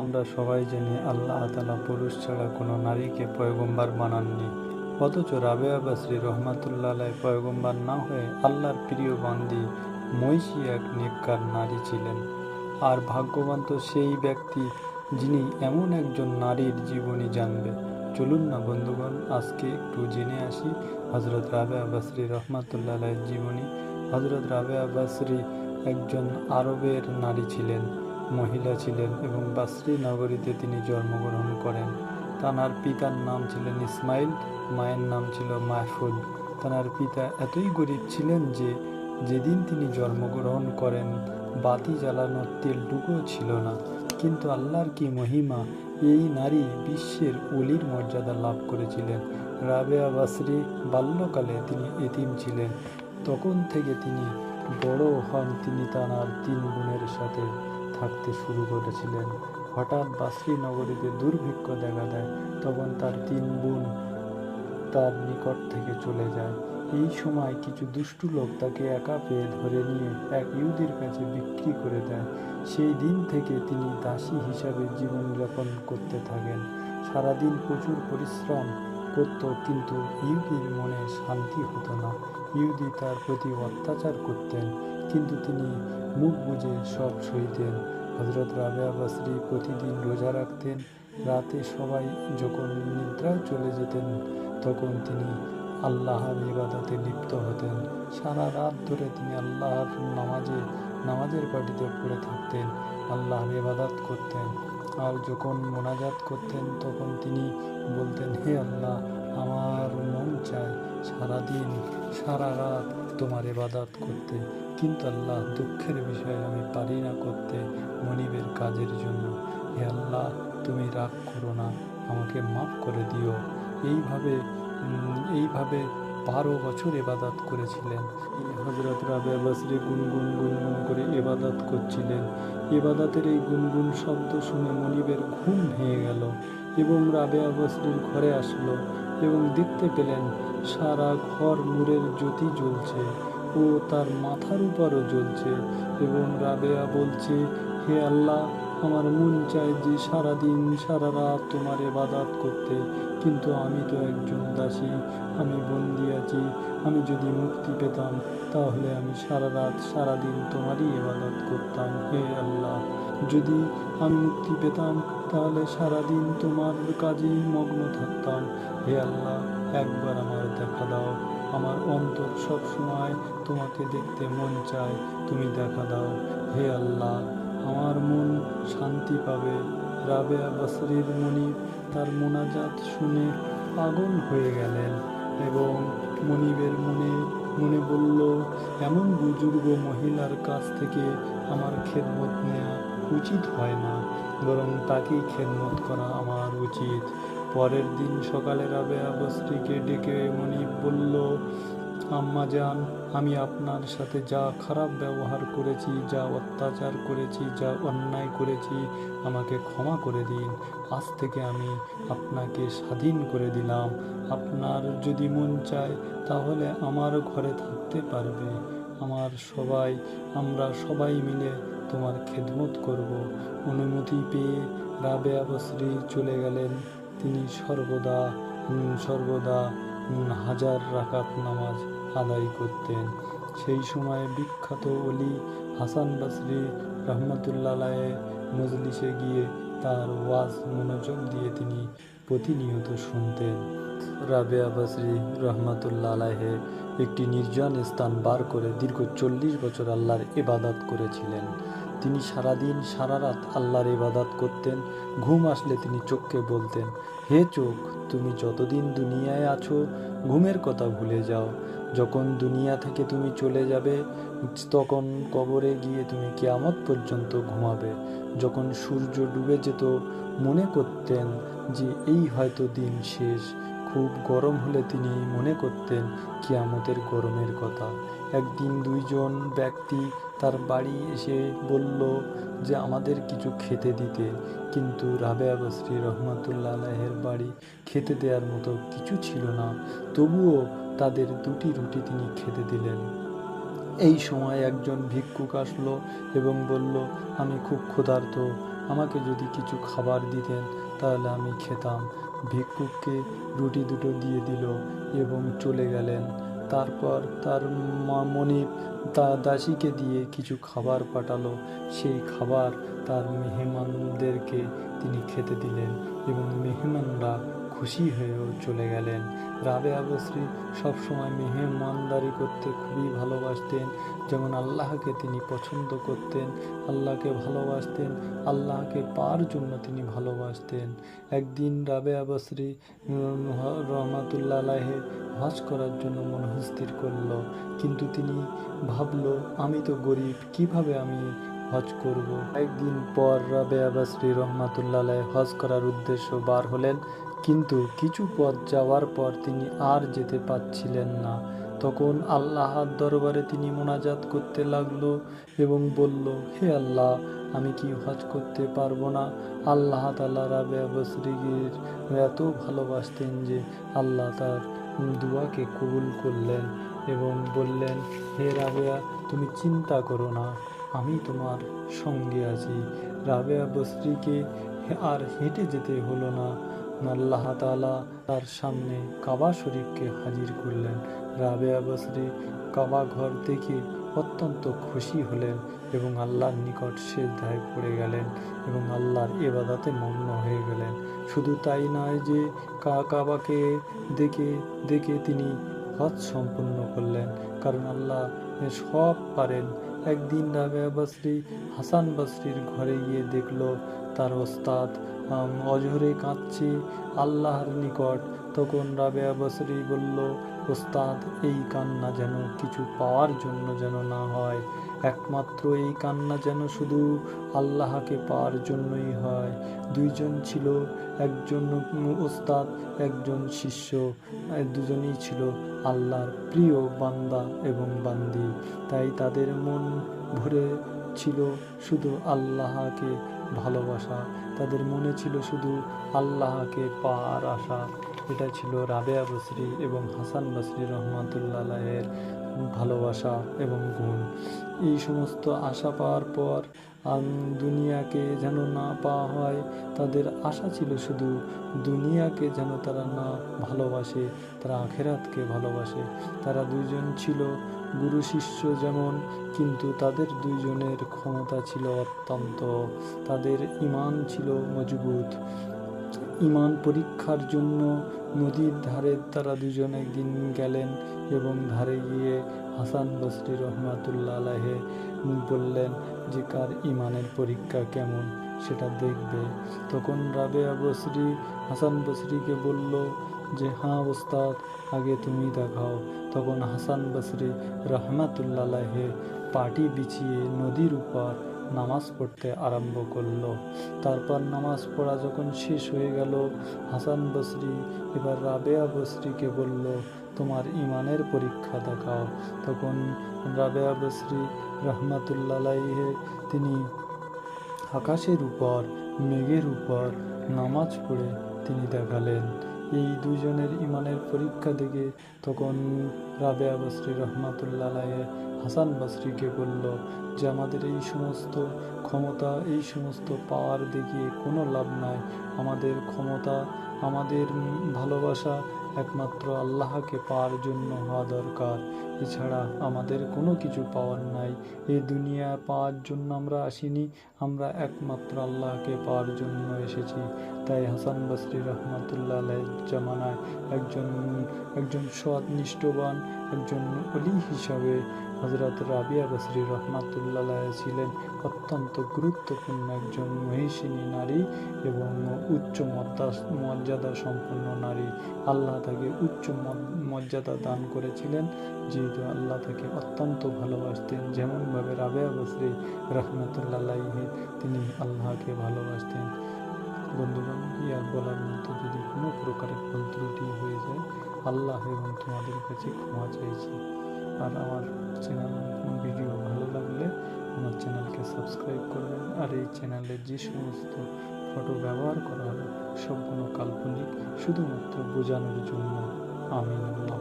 আমরা সবাই জানি আল্লাহ তালা পুরুষ ছাড়া কোনো নারীকে পয়গম্বার বানাননি। অথচ রাবে রাবেয়া বাসরি রহমাতুল্লাহ পয়গম্বার না হয়ে আল্লাহর প্রিয় বান্দি মৈশী এক নেককার নারী ছিলেন। আর ভাগ্যবান তো সেই ব্যক্তি যিনি এমন একজন নারীর জীবনী জানবে। চলুন না বন্ধুগণ, আজকে একটু জেনে আসি হজরত রাবেয়া বাসরি রহমাতুল্লাহ জীবনী। হজরত রাবেয়া বাসরি একজন আরবের নারী ছিলেন। মহিলা ছিলেন এবং বাসরি নগরীতে তিনি জন্মগ্রহণ করেন। তানার পিতার নাম ছিলেন ইসমাইল, মায়ের নাম ছিল মাহফুল তানার পিতা এতই গরিব ছিলেন যে, যেদিন তিনি জন্মগ্রহণ করেন, বাতি জ্বালানোর তেলটুকুও ছিল না। কিন্তু আল্লাহর কি মহিমা, এই নারী বিশ্বের অলির মর্যাদা লাভ করেছিলেন। রাবেয়া বাসরি বাল্যকালে তিনি এতিম ছিলেন। তখন থেকে তিনি বড় হন তিনি তার তিন গুণের সাথে। থাকতে শুরু করেছিলেন। হঠাৎ বাসরি নগরীতে দুর্ভিক্ষ দেখা দেয়, তখন তার তিন বোন তার নিকট থেকে চলে যায়। এই সময় কিছু দুষ্টু লোক তাকে একা পেয়ে ধরে নিয়ে এক ইহুদির কাছে বিক্রি করে দেয়। সেই দিন থেকে তিনি দাসী হিসাবে জীবনযাপন করতে থাকেন। সারাদিন প্রচুর পরিশ্রম করত, কিন্তু ইহুদির মনে শান্তি হতো না। ইহুদি তার প্রতি অত্যাচার করতেন। কিন্তু তিনি মুখ বুঝে সব সইতেন হজরত রাবেয়া বাসরি প্রতিদিন রোজা রাখতেন। রাতে সবাই যখন নিদ্রায় চলে যেতেন, তখন তিনি আল্লাহর ইবাদতে লিপ্ত হতেন। সারা রাত ধরে তিনি আল্লাহর নামাজে, নামাজের পাটিতে পড়ে থাকতেন, আল্লাহর ইবাদত করতেন। আর যখন মোনাজাত করতেন, তখন তিনি বলতেন, হে আল্লাহ, আমার মন চায় সারাদিন, সারা রাত তোমার ইবাদত করতে। কিন্তু আল্লাহ, দুঃখের বিষয় আমি পারি না করতে মনিবের কাজের জন্য। হে আল্লাহ, তুমি রাগ করো না, আমাকে মাফ করে দিও। এইভাবে এইভাবে বারো বছর এবাদাত করেছিলেন। হজরত রাবে বসরি গুনগুন গুনগুন করে এবাদত করছিলেন। এবাদাতের এই গুনগুন শব্দ শুনে মনিবের ঘুম ভেঙে গেল এবং রাবেয়া বসরির ঘরে আসলো এবং দেখতে পেলেন সারা ঘর নূরের জ্যোতি জ্বলছে ও তার মাথার উপরও জ্বলছে এবং রাবেয়া বলছে, হে আল্লাহ, আমার মন চায় যে সারাদিন সারা রাত তোমার এবাদাত করতে, কিন্তু আমি তো একজন দাসী, আমি বন্দি আছি, আমি যদি মুক্তি পেতাম, তাহলে আমি সারা রাত সারাদিন তোমারই এবাদত করতাম, হে আল্লাহ। যদি আমি মুক্তি পেতাম, তাহলে সারাদিন তোমার কাজেই মগ্ন থাকতাম। হে আল্লাহ, একবার আমার দেখা দাও। আমার অন্তর সব সময় তোমাকে দেখতে মন চায়, তুমি দেখা দাও। হে আল্লাহ, আমার মন শান্তি পাবে। রাবেয়া বসরির মনিব তার মোনাজাত শুনে পাগল হয়ে গেলেন এবং মনিবের মনে মনে বলল, এমন বুজুর্গ মহিলার কাছ থেকে আমার খেদমত নেওয়া উচিত হয় না, বরং তাকেই খেদমত করা আমার উচিত। পরের দিন সকালে রাবেয়া বস্রিকে ডেকে মনিব বলল, আম্মা যান আমি আপনার সাথে যা খারাপ ব্যবহার করেছি, যা অত্যাচার করেছি, যা অন্যায় করেছি, আমাকে ক্ষমা করে দিন। আজ থেকে আমি আপনাকে স্বাধীন করে দিলাম। আপনার যদি মন চায়, তাহলে আমার ঘরে থাকতে পারবে। আমার সবাই, আমরা সবাই মিলে তোমার খেদমত করব। অনুমতি পেয়ে রাবেয়া বসরি চলে গেলেন। তিনি সর্বদা সর্বদা হাজার রাকাত নামাজ আদায় করতেন। সেই সময় বিখ্যাত অলি হাসান বাসরি রহমতুল্লাহ মজলিসে গিয়ে তার ওয়াজ মনোযোগ দিয়ে তিনি প্রতিনিয়ত শুনতেন। রাবে বাসরি রহমাতুল্লা আলাহে একটি নির্জন স্থান বার করে দীর্ঘ চল্লিশ বছর আল্লাহর ইবাদত করেছিলেন। তিনি সারাদিন সারা রাত আল্লাহর ইবাদত করতেন। ঘুম আসলে তিনি চোখকে বলতেন, হে চোখ, তুমি যতদিন দুনিয়ায় আছো, ঘুমের কথা ভুলে যাও। যখন দুনিয়া থেকে তুমি চলে যাবে, তখন কবরে গিয়ে তুমি কেয়ামত পর্যন্ত ঘুমাবে। যখন সূর্য ডুবে যেত, মনে করতেন যে, এই হয়তো দিন শেষ। খুব গরম হলে তিনি মনে করতেন কিয়ামতের গরমের কথা। একদিন দুইজন ব্যক্তি তার বাড়ি এসে বলল যে, আমাদের কিছু খেতে দিতে। কিন্তু রাবেয়া বসরি রহমাতুল্লাহ আলাহের বাড়ি খেতে দেওয়ার মতো কিছু ছিল না। তবুও তাদের দুটি রুটি তিনি খেতে দিলেন। এই সময় একজন ভিক্ষুক আসলো এবং বলল, আমি খুব ক্ষুধার্ত। আমাকে যদি কিছু খাবার দিতেন, তাহলে আমি খেতাম। ভিক্ষুককে রুটি দুটো দিয়ে দিল এবং চলে গেলেন। তারপর তার মনিব তা দাসীকে দিয়ে কিছু খাবার পাঠালো। সেই খাবার তার মেহমানদেরকে তিনি খেতে দিলেন এবং মেহমানরা খুশি হয়েও চলে গেলেন। রাবে আবশ্রী সবসময় মেহমানদারি করতে খুবই ভালোবাসতেন। যেমন আল্লাহকে তিনি পছন্দ করতেন, আল্লাহকে ভালোবাসতেন, আল্লাহকে পার জন্য তিনি ভালোবাসতেন। একদিন রাবে আবশ্রী রহমাতুল্লাহ আলাহে হজ করার জন্য মনস্থির করল। কিন্তু তিনি ভাবল, আমি তো গরিব, কীভাবে আমি হজ করব? একদিন পর রাবে আবাসরি রহমাতুল্লাহ হজ করার উদ্দেশ্য বার হলেন। কিন্তু কিছু পথ যাওয়ার পর তিনি আর যেতে পারছিলেন না। তখন আল্লাহর দরবারে তিনি মোনাজাত করতে লাগল এবং বলল, হে আল্লাহ, আমি কি হজ করতে পারব না? আল্লাহ তালা রাবে বসরিগির এত ভালোবাসতেন যে আল্লাহ তার দুয়াকে কবুল করলেন এবং বললেন, হে রাবেয়া তুমি চিন্তা করো না, আমি তোমার সঙ্গে আছি। রাবেয়া বসরিকে আর হেঁটে যেতে হলো না। আল্লাহ তাআলা তার সামনে কাবা শরীফকে হাজির করলেন। রাবেয়া বসরি কাবা ঘর দেখে অত্যন্ত খুশি হলেন এবং আল্লাহর নিকট সেজদায় পড়ে গেলেন এবং আল্লাহর এবাদাতে মগ্ন হয়ে গেলেন। শুধু তাই নয় যে, কা, কাবাকে দেখে দেখে তিনি হজ সম্পূর্ণ করলেন। কারণ আল্লাহ সব পারেন। একদিন রাবেয়া বসরি হাসান বসরির ঘরে গিয়ে দেখল, তার ওস্তাদ অজহরে কাঁদছে আল্লাহর নিকট। তখন রাবেয়া বসরি বলল, ওস্তাদ, এই কান্না যেন কিছু পাওয়ার জন্য যেন না হয়। একমাত্র এই কান্না যেন শুধু আল্লাহকে পাওয়ার জন্যই হয়। দুইজন ছিল, একজন ওস্তাদ একজন শিষ্য। দুজনেই ছিল আল্লাহর প্রিয় বান্দা এবং বান্দি। তাই তাদের মন ভরে ছিল শুধু আল্লাহকে ভালোবাসা। তাদের মনে ছিল শুধু আল্লাহকে পাওয়ার আশা। এটা ছিল রাবেয়া বসরি এবং হাসান বসরি রহমাতুল্লাহের ভালোবাসা এবং গুণ। এই সমস্ত আশা পাওয়ার পর দুনিয়াকে যেন না পাওয়া হয়, তাদের আশা ছিল শুধু দুনিয়াকে যেন তারা না ভালোবাসে, তারা আখেরাতকে ভালোবাসে। তারা দুইজন ছিল গুরু শিষ্য যেমন, কিন্তু তাদের দুইজনের ক্ষমতা ছিল অত্যন্ত। তাদের ইমান ছিল মজবুত। ইমান পরীক্ষার জন্য নদীর ধারে তারা দুজন একদিন গেলেন এবং ধারে গিয়ে হাসান বসরি রহমাতুল্লাহ আলাহে বললেন, যে কার ইমানের পরীক্ষা কেমন, সেটা দেখবে। তখন রাবেয়া বসরি, হাসান বসরিকে বলল যে হ্যাঁ ওস্তাদ, আগে তুমি দেখাও। তখন হাসান বসরি রহমাতুল্লাহ পাটি বিছিয়ে নদীর উপর নামাজ পড়তে আরম্ভ করল। তারপর নামাজ পড়া যখন শেষ হয়ে গেল, হাসান বসরি এবার রাবেয়া বসরিকে বলল, তোমার ইমানের পরীক্ষা দেখাও। তখন রাবেয়া বসরি রহমাতুল্লাহে তিনি আকাশের উপর, মেঘের উপর নামাজ পড়ে তিনি দেখালেন। এই দুজনের ইমানের পরীক্ষা দেখে তখন রাবেয়া বসরি রহমাতুল্লাহ হাসান বস্রিকে বলল, যে আমাদের এই সমস্ত ক্ষমতা, এই সমস্ত পাওয়ার দেখিয়ে কোনো লাভ নাই। আমাদের ক্ষমতা, আমাদের ভালোবাসা একমাত্র আল্লাহকে পাওয়ার জন্য হওয়া দরকার। এছাড়া আমাদের কোনো কিছু পাওয়ার নাই। এই দুনিয়া পাওয়ার জন্য আমরা আসিনি, আমরা একমাত্র আল্লাহকে পাওয়ার জন্য এসেছি। তাই হাসান বসরি রহমতুল্লাহ জামানায় একজন একজন সৎ নিষ্ঠবান একজন অলি হিসাবে হজরত রাবিয়া বসরি রহমাতুল্লাহ ছিলেন অত্যন্ত গুরুত্বপূর্ণ একজন মহিষিনী নারী এবং উচ্চ মর্যাদা সম্পন্ন নারী। আল্লাহ তাকে উচ্চ মর্যাদা দান করেছিলেন যেহেতু আল্লাহ তাকে অত্যন্ত ভালোবাসতেন। যেমনভাবে রাবেয়া বসরি রহমতুল্লাহ তিনি আল্লাহকে ভালোবাসতেন। বন্ধুগণ কি আর বলার মতো যদি কোনো প্রকারের ভুল ত্রুটি হয়ে যায়, আল্লাহ এবং তোমাদের কাছে ক্ষমা চাইছি। আর আমার চ্যানেল ভিডিও ভালো লাগলে আমার চ্যানেলকে সাবস্ক্রাইব করবেন। আর এই চ্যানেলে যে সমস্ত ফটো ব্যবহার করা হবে, সবগুলো কাল্পনিক, শুধুমাত্র বোঝানোর জন্য। আমি আল্লাহ।